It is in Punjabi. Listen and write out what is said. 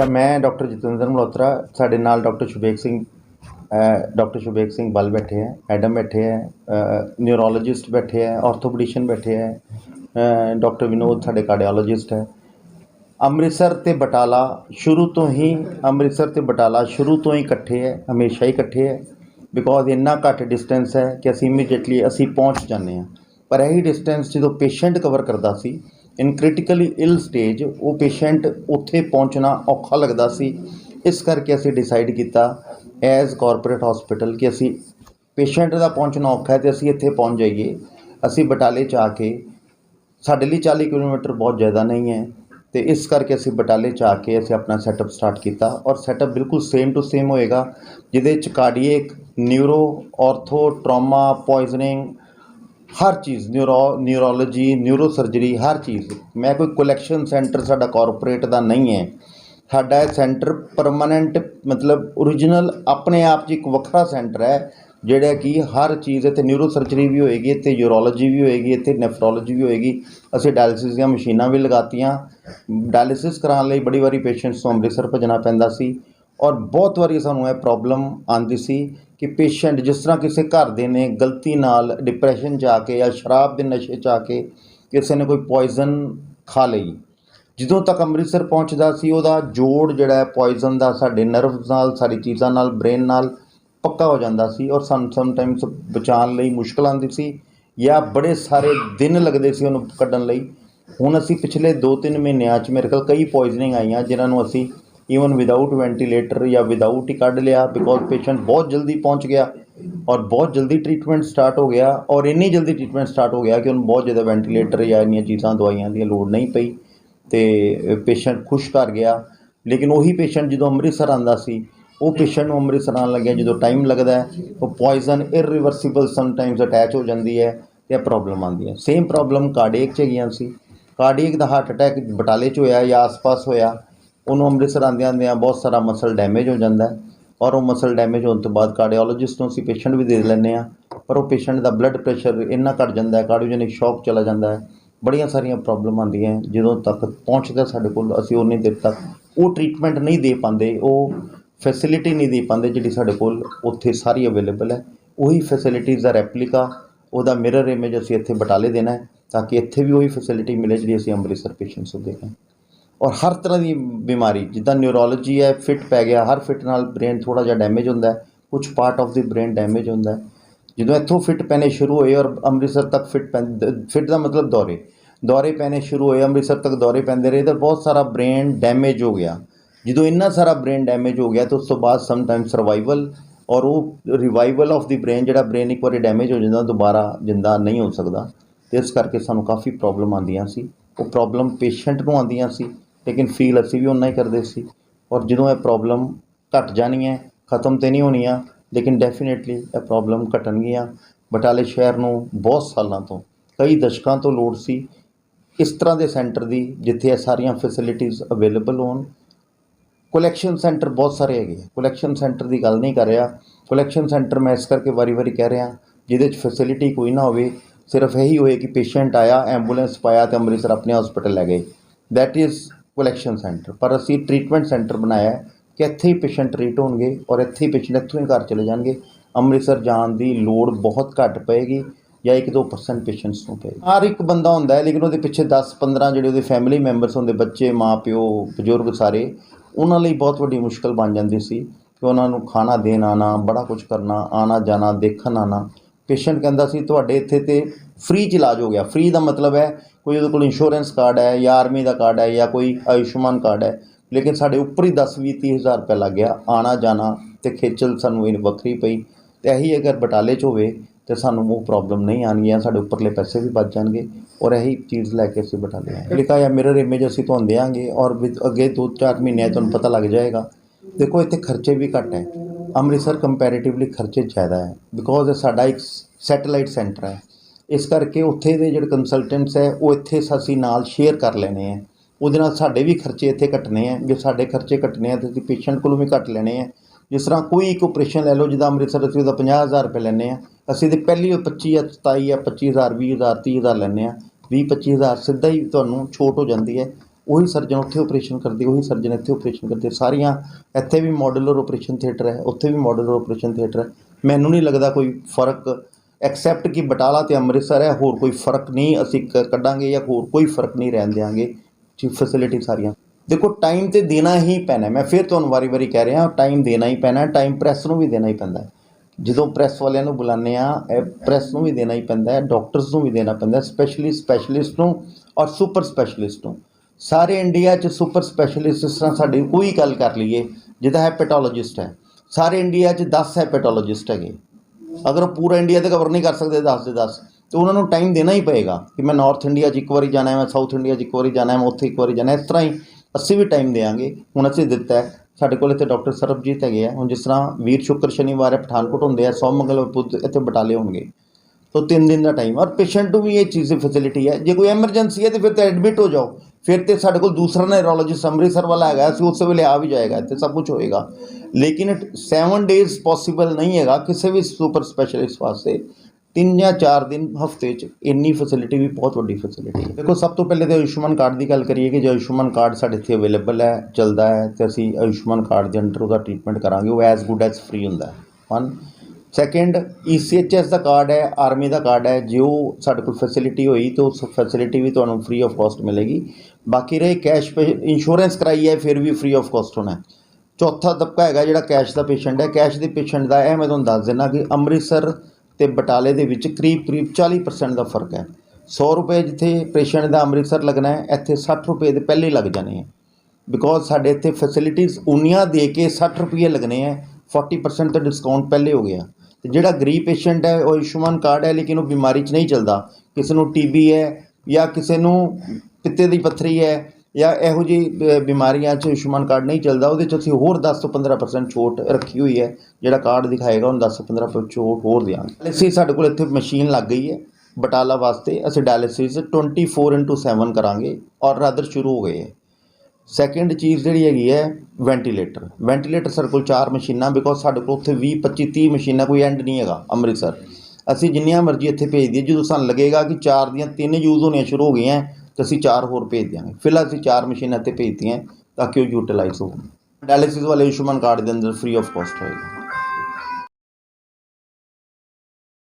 ਅੱਛਾ, ਮੈਂ ਡਾਕਟਰ ਜਤਿੰਦਰ ਮਲਹੋਤਰਾ, ਸਾਡੇ ਨਾਲ ਡਾਕਟਰ ਸ਼ੁਭੇਕ ਸਿੰਘ ਡਾਕਟਰ ਸ਼ੁਭੇਕ ਸਿੰਘ ਬਲ ਬੈਠੇ ਹੈ, ਐਡਮ ਬੈਠੇ ਹੈ ਨਿਊਰੋਲੋਜਿਸਟ ਬੈਠੇ ਹੈ ਆਰਥੋਪੈਡਿਸ਼ਨ ਬੈਠੇ ਹੈ ਡਾਕਟਰ ਵਿਨੋਦ ਸਾਡੇ ਕਾਰਡੀਓਲੋਜਿਸਟ ਹੈ। ਅੰਮ੍ਰਿਤਸਰ ਤੇ ਬਟਾਲਾ ਸ਼ੁਰੂ ਤੋਂ ਹੀ, ਅੰਮ੍ਰਿਤਸਰ ਤੇ ਬਟਾਲਾ ਸ਼ੁਰੂ ਤੋਂ ਹੀ ਇਕੱਠੇ ਹੈ, ਹਮੇਸ਼ਾ ਹੀ ਇਕੱਠੇ ਹੈ ਬਿਕੋਜ਼ ਇੰਨਾ ਘੱਟ ਡਿਸਟੈਂਸ ਹੈ ਕਿ ਅਸੀਂ ਇਮੀਡੀਏਟਲੀ ਅਸੀਂ ਪਹੁੰਚ ਜਾਂਦੇ ਹਾਂ। ਪਰ ਇਹੀ ਡਿਸਟੈਂਸ ਜਦੋਂ ਪੇਸ਼ੈਂਟ ਕਵਰ ਕਰਦਾ ਸੀ ਇਨ ਕ੍ਰਿਟੀਕਲੀ ਇਲ ਸਟੇਜ ਉਹ ਪੇਸ਼ੈਂਟ ਉੱਥੇ ਪਹੁੰਚਣਾ ਔਖਾ ਲੱਗਦਾ ਸੀ। ਇਸ ਕਰਕੇ ਅਸੀਂ ਡਿਸਾਈਡ ਕੀਤਾ ਐਜ਼ ਕਾਰਪੋਰੇਟ ਹਸਪੀਟਲ ਕਿ ਅਸੀਂ ਪੇਸ਼ੈਂਟ ਦਾ ਪਹੁੰਚਣਾ ਔਖਾ ਹੈ ਤੇ ਅਸੀਂ ਇੱਥੇ ਪਹੁੰਚ ਜਾਈਏ। ਅਸੀਂ ਬਟਾਲੇ ਚ ਆ ਕੇ ਸਾਡੇ ਲਈ 40 ਕਿਲੋਮੀਟਰ ਬਹੁਤ ਜ਼ਿਆਦਾ ਨਹੀਂ ਹੈ ਤੇ ਇਸ ਕਰਕੇ ਅਸੀਂ ਬਟਾਲੇ ਚ ਆ ਕੇ ਅਸੀਂ ਆਪਣਾ ਸੈਟਅਪ ਸਟਾਰਟ ਕੀਤਾ ਔਰ ਸੈਟਅਪ ਬਿਲਕੁਲ ਸੇਮ ਟੂ ਸੇਮ ਹੋਏਗਾ, ਜਿਹਦੇ ਚ cardiac neuro ortho trauma poisoning ਹਰ ਚੀਜ਼ ਨਿਊਰੋ ਨਿਊਰੋਲੋਜੀ ਨਿਊਰੋ ਸਰਜਰੀ ਹਰ ਚੀਜ਼। ਮੈਂ ਕੋਈ ਕਲੈਕਸ਼ਨ ਸੈਂਟਰ ਸਾਡਾ ਕਾਰਪੋਰੇਟ ਦਾ ਨਹੀਂ ਹੈ। ਸਾਡਾ ਇਹ ਸੈਂਟਰ ਪਰਮਾਨੈਂਟ ਮਤਲਬ origignal ਆਪਣੇ ਆਪ 'ਚ ਇੱਕ ਵੱਖਰਾ ਸੈਂਟਰ ਹੈ, ਜਿਹੜਾ ਕਿ ਹਰ ਚੀਜ਼ ਇੱਥੇ ਨਿਊਰੋ ਸਰਜਰੀ ਵੀ ਹੋਏਗੀ, ਇੱਥੇ ਯੂਰੋਲੋਜੀ ਵੀ ਹੋਏਗੀ, ਇੱਥੇ ਨੈਫਰੋਲੋਜੀ ਵੀ ਹੋਏਗੀ। ਅਸੀਂ ਡਾਇਲਿਸਿਸ ਦੀਆਂ ਮਸ਼ੀਨਾਂ ਵੀ ਲਗਾਤੀਆਂ। ਡਾਇਲਿਸਿਸ ਕਰਾਉਣ ਲਈ ਬੜੀ ਵਾਰੀ ਪੇਸ਼ੈਂਟਸ ਨੂੰ ਅੰਮ੍ਰਿਤਸਰ ਭੱਜਣਾ ਪੈਂਦਾ ਸੀ। ਔਰ ਬਹੁਤ ਵਾਰੀ ਸਾਨੂੰ ਇਹ ਪ੍ਰੋਬਲਮ ਆਉਂਦੀ ਸੀ ਕਿ ਪੇਸ਼ੈਂਟ ਜਿਸ ਤਰ੍ਹਾਂ ਕਿਸੇ ਘਰ ਦੇ ਨੇ, ਗਲਤੀ ਨਾਲ ਡਿਪਰੈਸ਼ਨ 'ਚ ਆ ਕੇ ਜਾਂ ਸ਼ਰਾਬ ਦੇ ਨਸ਼ੇ 'ਚ ਆ ਕੇ ਕਿਸੇ ਨੇ ਕੋਈ ਪੋਇਜ਼ਨ ਖਾ ਲਈ। ਜਦੋਂ ਤੱਕ ਅੰਮ੍ਰਿਤਸਰ ਪਹੁੰਚਦਾ ਸੀ, ਉਹਦਾ ਜੋੜ ਜਿਹੜਾ ਹੈ ਪੋਇਜ਼ਨ ਦਾ ਸਾਡੇ ਨਰਵਸ ਨਾਲ ਸਾਡੀ ਚੀਜ਼ਾਂ ਨਾਲ ਬ੍ਰੇਨ ਨਾਲ ਪੱਕਾ ਹੋ ਜਾਂਦਾ ਸੀ ਔਰ ਸਾਨੂੰ ਸਮਟਾਈਮਸ ਬਚਾਉਣ ਲਈ ਮੁਸ਼ਕਲ ਆਉਂਦੀ ਸੀ ਜਾਂ ਬੜੇ ਸਾਰੇ ਦਿਨ ਲੱਗਦੇ ਸੀ ਉਹਨੂੰ ਕੱਢਣ ਲਈ। ਹੁਣ ਅਸੀਂ ਪਿਛਲੇ 2-3 ਮਹੀਨਿਆਂ 'ਚ ਮੇਰੇ ਕੋਲ ਕਈ ਪੋਇਜ਼ਨਿੰਗ ਆਈਆਂ, ਜਿਨ੍ਹਾਂ ਨੂੰ ਅਸੀਂ ਈਵਨ ਵਿਦਆਊਟ ਵੈਂਟੀਲੇਟਰ ਜਾਂ ਵਿਦਆਊਟ ਹੀ ਕੱਢ ਲਿਆ ਬਿਕੋਜ਼ ਪੇਸ਼ੈਂਟ ਬਹੁਤ ਜਲਦੀ ਪਹੁੰਚ ਗਿਆ ਔਰ ਬਹੁਤ ਜਲਦੀ ਟ੍ਰੀਟਮੈਂਟ ਸਟਾਰਟ ਹੋ ਗਿਆ ਔਰ ਇੰਨੀ ਜਲਦੀ ਟ੍ਰੀਟਮੈਂਟ ਸਟਾਰਟ ਹੋ ਗਿਆ ਕਿ ਉਹਨੂੰ ਬਹੁਤ ਜ਼ਿਆਦਾ ਵੈਂਟੀਲੇਟਰ ਜਾਂ ਇੰਨੀਆਂ ਚੀਜ਼ਾਂ ਦਵਾਈਆਂ ਦੀ ਲੋੜ ਨਹੀਂ ਪਈ ਤੇ ਪੇਸ਼ੈਂਟ ਖੁਸ਼ ਕਰ ਗਿਆ ਲੇਕਿਨ ਉਹੀ ਪੇਸ਼ੈਂਟ ਜਦੋਂ ਅੰਮ੍ਰਿਤਸਰ ਆਂਦਾ ਸੀ ਉਹ ਪੇਸ਼ੈਂਟ ਨੂੰ ਅੰਮ੍ਰਿਤਸਰ ਆਉਣ ਲੱਗਿਆ ਜਦੋਂ ਟਾਈਮ ਲੱਗਦਾ ਉਹ ਪੋਇਜ਼ਨ ਇਰਰੀਵਰਸੀਬਲ ਸਮਟਾਈਮਸ ਅਟੈਚ ਹੋ ਜਾਂਦੀ ਹੈ ਤੇ ਇਹ ਪ੍ਰੋਬਲਮ ਆਉਂਦੀ ਹੈ ਸੇਮ ਪ੍ਰੋਬਲਮ ਕਾਰਡੀਅਕ 'ਚ ਹੈਗੀਆਂ ਸੀ ਕਾਰਡੀਅਕ ਦਾ ਹਾਰਟ ਅਟੈਕ ਬਟਾਲੇ 'ਚ ਹੋਇਆ ਜਾਂ ਆਸ-ਪਾਸ ਹੋਇਆ ਉਹਨੂੰ ਅੰਮ੍ਰਿਤਸਰ ਆਉਂਦਿਆਂ ਆਉਂਦਿਆਂ ਬਹੁਤ ਸਾਰਾ ਮਸਲ ਡੈਮੇਜ ਹੋ ਜਾਂਦਾ ਹੈ ਔਰ ਉਹ ਮਸਲ ਡੈਮੇਜ ਹੋਣ ਤੋਂ ਬਾਅਦ ਕਾਰਡੀਓਲੋਜਿਸਟ ਨੂੰ ਅਸੀਂ ਪੇਸ਼ੈਂਟ ਵੀ ਦੇ ਲੈਂਦੇ ਹਾਂ ਪਰ ਉਹ ਪੇਸ਼ੈਂਟ ਦਾ ਬਲੱਡ ਪ੍ਰੈਸ਼ਰ ਇੰਨਾ ਘਟ ਜਾਂਦਾ ਹੈ ਕਾਰਡੀਓਜੈਨਿਕ ਸ਼ੌਕ ਚਲਾ ਜਾਂਦਾ ਹੈ, ਬੜੀਆਂ ਸਾਰੀਆਂ ਪ੍ਰੋਬਲਮ ਆਉਂਦੀਆਂ ਜਦੋਂ ਤੱਕ ਪਹੁੰਚਦਾ ਸਾਡੇ ਕੋਲ ਅਸੀਂ ਉਨੀ ਦੇਰ ਤੱਕ ਉਹ ਟ੍ਰੀਟਮੈਂਟ ਨਹੀਂ ਦੇ ਪਾਉਂਦੇ, ਉਹ ਫੈਸਿਲਿਟੀ ਨਹੀਂ ਦੇ ਪਾਉਂਦੇ ਜਿਹੜੀ ਸਾਡੇ ਕੋਲ ਉੱਥੇ ਸਾਰੀ ਅਵੇਲੇਬਲ ਹੈ। ਉਹੀ ਫੈਸਿਲਿਟੀਜ਼ ਦਾ ਰੈਪਲੀਕਾ ਉਹਦਾ ਮਿਰਰ ਇਮੇਜ ਅਸੀਂ ਇੱਥੇ ਬਟਾਲੇ ਦੇਣਾ ਹੈ ਤਾਂ ਕਿ ਇੱਥੇ ਵੀ ਉਹੀ ਫੈਸਿਲਿਟੀ ਮਿਲੇ ਜਿਹੜੀ ਅਸੀਂ ਅੰਮ੍ਰਿਤਸਰ ਪੇਸ਼ੈਂਟਸ ਨੂੰ ਦੇ ਰਹੇ ਹਾਂ। ਔਰ ਹਰ ਤਰ੍ਹਾਂ ਦੀ ਬਿਮਾਰੀ, ਜਿੱਦਾਂ ਨਿਊਰੋਲੋਜੀ ਹੈ ਫਿਟ ਪੈ ਗਿਆ, ਹਰ ਫਿਟ ਨਾਲ ਬ੍ਰੇਨ ਥੋੜਾ ਜਿਹਾ ਡੈਮੇਜ ਹੁੰਦਾ ਹੈ ਕੁਝ part of the brain damage ਹੁੰਦਾ ਜਦੋਂ ਇੱਥੋਂ ਫਿਟ ਪੈਣੇ ਸ਼ੁਰੂ ਹੋਏ ਔਰ ਅੰਮ੍ਰਿਤਸਰ ਤੱਕ ਫਿਟ ਫਿਟ ਦਾ ਮਤਲਬ ਦੌਰੇ ਦੌਰੇ ਪੈਣੇ ਸ਼ੁਰੂ ਹੋਏ, ਅੰਮ੍ਰਿਤਸਰ ਤੱਕ ਦੌਰੇ ਪੈਂਦੇ ਰਹੇ, ਤਾਂ ਬਹੁਤ ਸਾਰਾ ਬ੍ਰੇਨ ਡੈਮੇਜ ਹੋ ਗਿਆ। ਜਦੋਂ ਇੰਨਾ ਸਾਰਾ ਬ੍ਰੇਨ ਡੈਮੇਜ ਹੋ ਗਿਆ, ਤਾਂ ਉਸ ਤੋਂ ਬਾਅਦ ਸਮ ਟਾਈਮ ਸਰਵਾਈਵਲ ਔਰ ਉਹ ਰਿਵਾਈਵਲ ਆਫ ਦੀ ਬ੍ਰੇਨ ਜਿਹੜਾ ਬ੍ਰੇਨ ਇੱਕ ਵਾਰੀ ਡੈਮੇਜ ਹੋ ਜਾਂਦਾ ਦੁਬਾਰਾ ਜਿੰਦਾ ਨਹੀਂ ਹੋ ਸਕਦਾ। ਤੇ ਇਸ ਕਰਕੇ ਸਾਨੂੰ ਕਾਫੀ ਪ੍ਰੋਬਲਮ ਆਉਂਦੀਆਂ ਸੀ। ਉਹ ਪ੍ਰੋਬਲਮ ਪੇਸ਼ੈਂਟ ਨੂੰ ਆਉਂਦੀਆਂ ਸੀ। ਲੇਕਿਨ ਫੀਲ ਅਸੀਂ ਵੀ ਉਨਾ ਹੀ ਕਰਦੇ ਸੀ। ਔਰ ਜਦੋਂ ਇਹ ਪ੍ਰੋਬਲਮ ਘੱਟ ਜਾਣੀ ਹੈ ਖਤਮ ਤੇ ਨਹੀਂ ਹੋਣੀਆਂ, ਲੇਕਿਨ ਡੈਫੀਨੇਟਲੀ ਇਹ ਪ੍ਰੋਬਲਮ ਘਟਣਗੀਆਂ। ਬਟਾਲੇ ਸ਼ਹਿਰ ਨੂੰ ਬਹੁਤ ਸਾਲਾਂ ਤੋਂ, ਕਈ ਦਸ਼ਕਾਂ ਤੋਂ ਲੋੜ ਸੀ ਇਸ ਤਰ੍ਹਾਂ ਦੇ ਸੈਂਟਰ ਦੀ, ਜਿੱਥੇ ਇਹ ਸਾਰੀਆਂ ਫੈਸਿਲਿਟੀਜ਼ ਅਵੇਲੇਬਲ ਹੋਣ। ਕਲੈਕਸ਼ਨ ਸੈਂਟਰ ਬਹੁਤ ਸਾਰੇ ਹੈਗੇ ਕਲੈਕਸ਼ਨ ਸੈਂਟਰ ਦੀ ਗੱਲ ਨਹੀਂ ਕਰ ਰਿਹਾ। ਕਲੈਕਸ਼ਨ ਸੈਂਟਰ ਮੈਂ ਇਸ ਕਰਕੇ ਵਾਰੀ-ਵਾਰੀ ਕਹਿ ਰਿਹਾ, ਜਿਹਦੇ 'ਚ ਫੈਸਿਲਿਟੀ ਕੋਈ ਨਾ ਹੋਵੇ, ਸਿਰਫ ਇਹੀ ਹੋਏ ਕਿ ਪੇਸ਼ੈਂਟ ਆਇਆ ਐਂਬੂਲੈਂਸ ਪਾਇਆ ਤੇ ਅੰਮ੍ਰਿਤਸਰ ਆਪਣੇ ਹਸਪੀਟਲ ਲੈ ਗਏ। ਦੈਟ ਇਜ਼ ਕਲੈਕਸ਼ਨ ਸੈਂਟਰ ਪਰ ਅਸੀਂ ਟ੍ਰੀਟਮੈਂਟ ਸੈਂਟਰ ਬਣਾਇਆ ਕਿ ਇੱਥੇ ਹੀ ਪੇਸ਼ੈਂਟ ਟ੍ਰੀਟ ਹੋਣਗੇ ਔਰ ਇੱਥੇ ਹੀ ਪੇਸ਼ੈਂਟ ਇੱਥੋਂ ਹੀ ਘਰ ਚਲੇ ਜਾਣਗੇ। ਅੰਮ੍ਰਿਤਸਰ ਜਾਣ ਦੀ ਲੋੜ ਬਹੁਤ ਘੱਟ ਪਏਗੀ ਜਾਂ 1-2% ਪੇਸ਼ੈਂਟਸ ਨੂੰ ਪਏਗੀ। ਹਰ ਇੱਕ ਬੰਦਾ ਹੁੰਦਾ ਹੈ, ਲੇਕਿਨ ਉਹਦੇ ਪਿੱਛੇ 10-15 ਜਿਹੜੇ ਉਹਦੇ ਫੈਮਿਲੀ ਮੈਂਬਰਸ ਹੁੰਦੇ, ਬੱਚੇ, ਮਾਂ, ਪਿਓ, ਬਜ਼ੁਰਗ ਸਾਰੇ, ਉਹਨਾਂ ਲਈ ਬਹੁਤ ਵੱਡੀ ਮੁਸ਼ਕਲ ਬਣ ਜਾਂਦੀ ਸੀ ਕਿ ਉਹਨਾਂ ਨੂੰ ਖਾਣਾ ਦੇਣ ਆਉਣਾ ਬੜਾ ਕੁਝ ਕਰਨਾ ਆਉਣਾ ਜਾਣਾ ਦੇਖਣ ਆਉਣਾ ਪੇਸ਼ੈਂਟ ਕਹਿੰਦਾ ਸੀ, ਤੁਹਾਡੇ ਇੱਥੇ ਤੇ ਫ੍ਰੀ ਚ ਇਲਾਜ ਹੋ ਗਿਆ। ਫ੍ਰੀ ਦਾ ਮਤਲਬ ਹੈ, ਕੋਈ ਉਹਦੇ ਕੋਲ ਇੰਸ਼ੋਰੈਂਸ ਕਾਰਡ ਹੈ ਜਾਂ ਆਰਮੀ ਦਾ ਕਾਰਡ ਹੈ ਜਾਂ ਕੋਈ ਆਯੁਸ਼ਮਾਨ ਕਾਰਡ ਹੈ, ਲੇਕਿਨ ਸਾਡੇ ਉੱਪਰ ਹੀ 10 ਵੀਹ, ਤੀਹ ਹਜ਼ਾਰ ਰੁਪਏ ਲੱਗ ਗਿਆ, ਆਣਾ ਜਾਣਾ ਤੇ ਖੇਚਲ ਸਾਨੂੰ ਇਹ ਵੱਖਰੀ ਪਈ ਤੇ ਇਹੀ ਅਗਰ ਬਟਾਲੇ 'ਚ ਹੋਵੇ ਤੇ ਸਾਨੂੰ ਉਹ ਪ੍ਰੋਬਲਮ ਨਹੀਂ ਆਉਣਗੀਆਂ ਸਾਡੇ ਉੱਪਰਲੇ ਪੈਸੇ ਵੀ ਬਚ ਜਾਣਗੇ ਔਰ ਇਹੀ ਚੀਜ਼ ਲੈ ਕੇ ਅਸੀਂ ਬਟਾਲੇ ਆਏ ਲਿਖਾ ਜਾਂ ਮਿਰਰ ਇਮੇਜ ਅਸੀਂ ਤੁਹਾਨੂੰ ਦੇਵਾਂਗੇ ਔਰ with ਅੱਗੇ ਦੋ, ਚਾਰ ਮਹੀਨੇ ਤੁਹਾਨੂੰ ਪਤਾ ਲੱਗ ਜਾਏਗਾ। ਦੇਖੋ, ਇੱਥੇ ਖਰਚੇ ਵੀ ਘੱਟ ਹੈ। ਅੰਮ੍ਰਿਤਸਰ ਕੰਪੈਰੀਟਿਵਲੀ ਖਰਚੇ ਜ਼ਿਆਦਾ ਹੈ। ਬਿਕੋਜ਼ ਇਹ ਸਾਡਾ ਇੱਕ ਸੈਟੇਲਾਈਟ ਸੈਂਟਰ ਹੈ। ਇਸ ਕਰਕੇ ਉੱਥੇ ਦੇ ਜਿਹੜੇ ਕੰਸਲਟੈਂਟਸ ਹੈ, ਉਹ ਇੱਥੇ ਅਸੀਂ ਨਾਲ ਸ਼ੇਅਰ ਕਰ ਲੈਣੇ ਹੈ। ਉਹਦੇ ਨਾਲ ਸਾਡੇ ਵੀ ਖਰਚੇ ਇੱਥੇ ਘਟਨੇ ਹੈ। ਜੇ ਸਾਡੇ ਖਰਚੇ ਘਟਨੇ ਆ ਤੇ ਅਸੀਂ ਪੇਸ਼ੈਂਟ ਕੋਲੋਂ ਵੀ ਘੱਟ ਲੈਣੇ ਹੈ। ਜਿਸ ਤਰ੍ਹਾਂ ਕੋਈ ਇੱਕ ਆਪਰੇਸ਼ਨ ਲੈ ਲਓ, ਜਿੱਦਾਂ ਅੰਮ੍ਰਿਤਸਰ ਅਸੀਂ ਉਹਦਾ 50000 ਰੁਪਏ ਲੈਂਦੇ ਆ ਅਸੀਂ ਤੇ ਪਹਿਲੀ ਉਹ 25 ਜਾਂ 27 ਜਾਂ 25000 20000 30000 ਲੈਂਦੇ ਆ 20 25000 ਸਿੱਧਾ ਹੀ ਤੁਹਾਨੂੰ ਛੋਟ ਹੋ ਜਾਂਦੀ ਹੈ। ਉਹੀ ਸਰਜਨ ਉੱਥੇ ਆਪਰੇਸ਼ਨ ਕਰਦੇ, ਉਹੀ ਸਰਜਨ ਇੱਥੇ ਆਪਰੇਸ਼ਨ ਕਰਦੇ। ਸਾਰੀਆਂ ਇੱਥੇ ਵੀ ਮਾਡੂਲਰ ਆਪਰੇਸ਼ਨ ਥੀਏਟਰ ਹੈ, ਉੱਥੇ ਵੀ ਮਾਡੂਲਰ ਆਪਰੇਸ਼ਨ ਥੀਏਟਰ ਹੈ। ਮੈਨੂੰ ਨਹੀਂ ਲੱਗਦਾ ਕੋਈ ਫ਼ਰਕ ਐਕਸੈਪਟ ਕਿ ਬਟਾਲਾ ਤੇ ਅੰਮ੍ਰਿਤਸਰ ਹੈ, ਹੋਰ ਕੋਈ ਫ਼ਰਕ ਨਹੀਂ, ਅਸੀਂ ਕ- ਕੱਢਾਂਗੇ ਜਾਂ ਹੋਰ ਕੋਈ ਫ਼ਰਕ ਨਹੀਂ ਰਹਿਣ ਦਿਆਂਗੇ। ਜੀ ਫੈਸਿਲਿਟੀ ਸਾਰੀਆਂ। ਦੇਖੋ ਟਾਈਮ ਤੇ ਦੇਣਾ ਹੀ ਪੈਣਾ ਮੈਂ ਫਿਰ ਤੁਹਾਨੂੰ ਵਾਰੀ-ਵਾਰੀ ਕਹਿ ਰਿਹਾ ਟਾਈਮ ਦੇਣਾ ਹੀ ਪੈਣਾ ਟਾਈਮ ਪ੍ਰੈਸ ਨੂੰ ਵੀ ਦੇਣਾ ਹੀ ਪੈਂਦਾ ਜਦੋਂ ਪ੍ਰੈਸ ਵਾਲਿਆਂ ਨੂੰ ਬੁਲਾਉਂਦੇ ਆ ਪ੍ਰੈਸ ਨੂੰ ਵੀ ਦੇਣਾ ਹੀ ਪੈਂਦਾ ਹੈ ਡਾਕਟਰਸ ਨੂੰ ਵੀ ਦੇਣਾ ਪੈਂਦਾ ਸਪੈਸ਼ਲੀ ਸਪੈਸ਼ਲਿਸਟ ਨੂੰ ਔਰ ਸੁਪਰ ਸਪੈਸ਼ਲਿਸਟ ਨੂੰ। ਸਾਰੇ ਇੰਡੀਆ 'ਚ ਸੁਪਰ ਸਪੈਸ਼ਲਿਸਟ ਇਸ ਤਰ੍ਹਾਂ ਸਾਡੀ ਕੋਈ ਗੱਲ ਕਰ ਲਈਏ, ਜਿਹਦਾ ਹੈਪੇਟੋਲੋਜਿਸਟ ਹੈ। ਸਾਰੇ ਇੰਡੀਆ 'ਚ 10 ਹੈਪੇਟੋਲੋਜਿਸਟ ਹੈਗੇ। ਅਗਰ ਉਹ ਪੂਰਾ ਇੰਡੀਆ ਤੇ ਕਵਰ ਨਹੀਂ ਕਰ ਸਕਦੇ 10 ਦੇ 10 ਤੇ ਉਹਨਾਂ ਨੂੰ ਟਾਈਮ ਦੇਣਾ ਹੀ ਪਏਗਾ ਕਿ ਮੈਂ ਨਾਰਥ ਇੰਡੀਆ 'ਚ ਇੱਕ ਵਾਰੀ ਜਾਣਾ ਹੈ, ਮੈਂ ਸਾਊਥ ਇੰਡੀਆ 'ਚ ਇੱਕ ਵਾਰੀ ਜਾਣਾ ਹੈ, ਮੈਂ ਉੱਥੇ ਇੱਕ ਵਾਰੀ ਜਾਣਾ ਇਸ ਤਰ੍ਹਾਂ ਹੀ ਅਸੀਂ ਵੀ ਟਾਈਮ ਦੇਵਾਂਗੇ। ਹੁਣ ਅਸੀਂ ਦਿੱਤਾ ਹੈ। ਸਾਡੇ ਕੋਲ ਇੱਥੇ ਡਾਕਟਰ ਸਰਬਜੀਤ ਹੈਗੇ ਆ। ਹੁਣ ਜਿਸ ਤਰ੍ਹਾਂ ਵੀਰ ਸ਼ੁੱਕਰ ਸ਼ਨੀਵਾਰ ਹੈ, ਪਠਾਨਕੋਟ ਹੁੰਦੇ ਆ ਸੋਮ ਮੰਗਲ ਬੁੱਧ ਇੱਥੇ ਬਟਾਲੇ ਹੋਣਗੇ। ਤੋ ਤਿੰਨ ਦਿਨ ਦਾ ਟਾਈਮ ਔਰ ਪੇਸ਼ੈਂਟ ਨੂੰ ਵੀ ਇਹ ਚੀਜ਼ ਦੀ ਫੈਸਿਲਿਟੀ ਹੈ। ਜੇ ਕੋਈ ਐਮਰਜੈਂਸੀ ਹੈ, ਤੇ ਫਿਰ ਤਾਂ ਐਡਮਿਟ ਹੋ ਜਾਓ। ਫਿਰ ਤੇ ਸਾਡੇ ਕੋਲ ਦੂਸਰਾ ਨਿਊਰੋਲੋਜਿਸਟ ਅੰਮ੍ਰਿਤਸਰ ਵਾਲਾ ਹੈਗਾ ਅਸੀਂ ਉਸੇ ਵੇਲੇ ਆ ਵੀ ਜਾਏਗਾ ਇੱਥੇ ਸਭ ਕੁਝ ਹੋਏਗਾ ਲੇਕਿਨ 7 ਡੇਜ਼ ਪੋਸੀਬਲ ਨਹੀਂ ਹੈਗਾ ਕਿਸੇ ਵੀ ਸੁਪਰ ਸਪੈਸ਼ਲਿਸਟ ਵਾਸਤੇ ਤਿੰਨ ਜਾਂ ਚਾਰ ਦਿਨ ਹਫ਼ਤੇ 'ਚ ਇੰਨੀ ਫੈਸਿਲਿਟੀ ਵੀ ਬਹੁਤ ਵੱਡੀ ਫੈਸਿਲਿਟੀ ਹੈ ਦੇਖੋ ਸਭ ਤੋਂ ਪਹਿਲੇ ਤਾਂ ਆਯੁਸ਼ਮਾਨ ਕਾਰਡ ਦੀ ਗੱਲ ਕਰੀਏ ਕਿ ਜੇ ਆਯੁਸ਼ਮਾਨ ਕਾਰਡ ਸਾਡੇ ਇੱਥੇ ਅਵੇਲੇਬਲ ਹੈ ਚੱਲਦਾ ਹੈ ਤੇ ਅਸੀਂ ਆਯੁਸ਼ਮਾਨ ਕਾਰਡ ਦੇ ਅੰਡਰ ਉਹਦਾ ਟ੍ਰੀਟਮੈਂਟ ਕਰਾਂਗੇ ਉਹ ਐਜ਼ ਗੁੱਡ ਐਜ਼ ਫ੍ਰੀ ਹੁੰਦਾ ਹੈ ਵਨ ਸੈਕਿੰਡ ਈਸੀਐਚਐਸ ਦਾ ਕਾਰਡ ਹੈ ਆਰਮੀ ਦਾ ਕਾਰਡ ਹੈ ਜੋ ਸਾਡੇ ਕੋਲ ਫੈਸਿਲਿਟੀ ਹੋਈ ਤਾਂ ਉਸ ਫੈਸਿਲਿਟੀ ਵੀ ਤੁਹਾਨੂੰ ਫ੍ਰੀ ਆਫ ਕਾਸਟ ਮਿਲੇਗੀ ਬਾਕੀ ਰਹੇ ਕੈਸ਼ ਇੰਸ਼ੋਰੈਂਸ ਕਰਾਈ ਹੈ, ਫਿਰ ਵੀ ਫ੍ਰੀ ਆਫ ਕਾਸਟ ਹੋਣਾ ਚੌਥਾ ਤਬਕਾ ਹੈਗਾ ਜਿਹੜਾ ਕੈਸ਼ ਦਾ ਪੇਸ਼ੈਂਟ ਹੈ। ਕੈਸ਼ ਦੇ ਪੇਸ਼ੈਂਟ ਦਾ ਇਹ ਮੈਂ ਤੁਹਾਨੂੰ ਦੱਸ ਦਿੰਦਾ ਕਿ ਅੰਮ੍ਰਿਤਸਰ ਤੇ ਬਟਾਲੇ ਦੇ ਵਿੱਚ ਕਰੀਬ ਕਰੀਬ 40% ਦਾ ਫ਼ਰਕ ਹੈ। 100 ਰੁਪਏ ਜਿੱਥੇ ਪੇਸ਼ੈਂਟ ਦਾ ਅੰਮ੍ਰਿਤਸਰ ਲੱਗਣਾ ਹੈ, ਇੱਥੇ 60 ਰੁਪਏ ਦੇ ਪਹਿਲੇ ਲੱਗ ਜਾਣੇ ਹੈ। ਬਿਕੋਜ਼ ਸਾਡੇ ਇੱਥੇ ਫੈਸਿਲਿਟੀਜ਼ ਉਨੀਆਂ ਦੇ ਕੇ 60 ਰੁਪਏ ਲੱਗਣੇ ਹੈ 40% ਤਾਂ ਡਿਸਕਾਊਂਟ ਪਹਿਲੇ ਹੋ ਗਿਆ। ਤੇ ਜਿਹੜਾ ਗਰੀਬ ਪੇਸ਼ੈਂਟ ਹੈ, ਉਹ ਆਯੁਸ਼ਮਾਨ ਕਾਰਡ ਹੈ, ਲੇਕਿਨ ਉਹ ਬਿਮਾਰੀ 'ਚ ਨਹੀਂ ਚੱਲਦਾ। ਕਿਸੇ ਨੂੰ ਟੀਬੀ ਹੈ ਜਾਂ ਕਿਸੇ ਨੂੰ ਪਿੱਤੇ ਦੀ ਪੱਥਰੀ ਹੈ ਜਾਂ ਇਹੋ ਜਿਹੀ ਬਿਮਾਰੀਆਂ 'ਚ ਆਯੁਸ਼ਮਾਨ ਕਾਰਡ ਨਹੀਂ ਚੱਲਦਾ, ਉਹਦੇ 'ਚ ਅਸੀਂ ਹੋਰ 10 ਤੋਂ 15% ਛੋਟ ਰੱਖੀ ਹੋਈ ਹੈ, ਜਿਹੜਾ ਕਾਰਡ ਦਿਖਾਏਗਾ, ਉਹਨੂੰ 10 ਤੋਂ 15% ਛੋਟ ਹੋਰ ਦਿਆਂਗੇ। ਅਸੀਂ ਸਾਡੇ ਕੋਲ ਇੱਥੇ ਮਸ਼ੀਨ ਲੱਗ ਗਈ ਹੈ, ਬਟਾਲਾ ਵਾਸਤੇ ਅਸੀਂ ਡਾਇਲਿਸਿਸ 24/7 ਕਰਾਂਗੇ ਔਰ ਰਾਦਰ ਸ਼ੁਰੂ ਹੋ ਗਏ ਹੈ। ਸੈਕਿੰਡ ਚੀਜ਼ ਜਿਹੜੀ ਹੈਗੀ ਹੈ ਵੈਂਟੀਲੇਟਰ ਵੈਂਟੀਲੇਟਰ ਸਾਡੇ ਕੋਲ ਚਾਰ ਮਸ਼ੀਨਾਂ ਬਿਕੋਜ਼ ਸਾਡੇ ਕੋਲ ਉੱਥੇ 20 25 30 ਮਸ਼ੀਨਾਂ, ਕੋਈ ਐਂਡ ਨਹੀਂ ਹੈਗਾ ਅੰਮ੍ਰਿਤਸਰ। ਅਸੀਂ ਜਿੰਨੀਆਂ ਮਰਜ਼ੀ ਇੱਥੇ ਭੇਜ ਦਈਏ, ਜਦੋਂ ਸਾਨੂੰ ਲੱਗੇਗਾ ਕਿ ਚਾਰ ਦੀਆਂ ਤਿੰਨ ਯੂਜ਼ ਹੋਣੀਆਂ ਸ਼ੁਰੂ ਹੋ ਗਈਆਂ ਤਾਂ ਅਸੀਂ ਚਾਰ ਹੋਰ ਭੇਜ ਦਿਆਂਗੇ। ਫਿਲਹਾਲ ਅਸੀਂ ਚਾਰ ਮਸ਼ੀਨਾਂ ਇੱਥੇ ਭੇਜਤੀਆਂ ਤਾਂ ਕਿ ਉਹ ਯੂਟਿਲਾਈਜ਼ ਹੋਣ ਡਾਇਲਿਸਿਸ ਵਾਲੇ ਆਯੁਸ਼ਮਾਨ ਕਾਰਡ ਦੇ ਅੰਦਰ ਫ੍ਰੀ ਆਫ ਕਾਸਟ ਹੋਏਗਾ।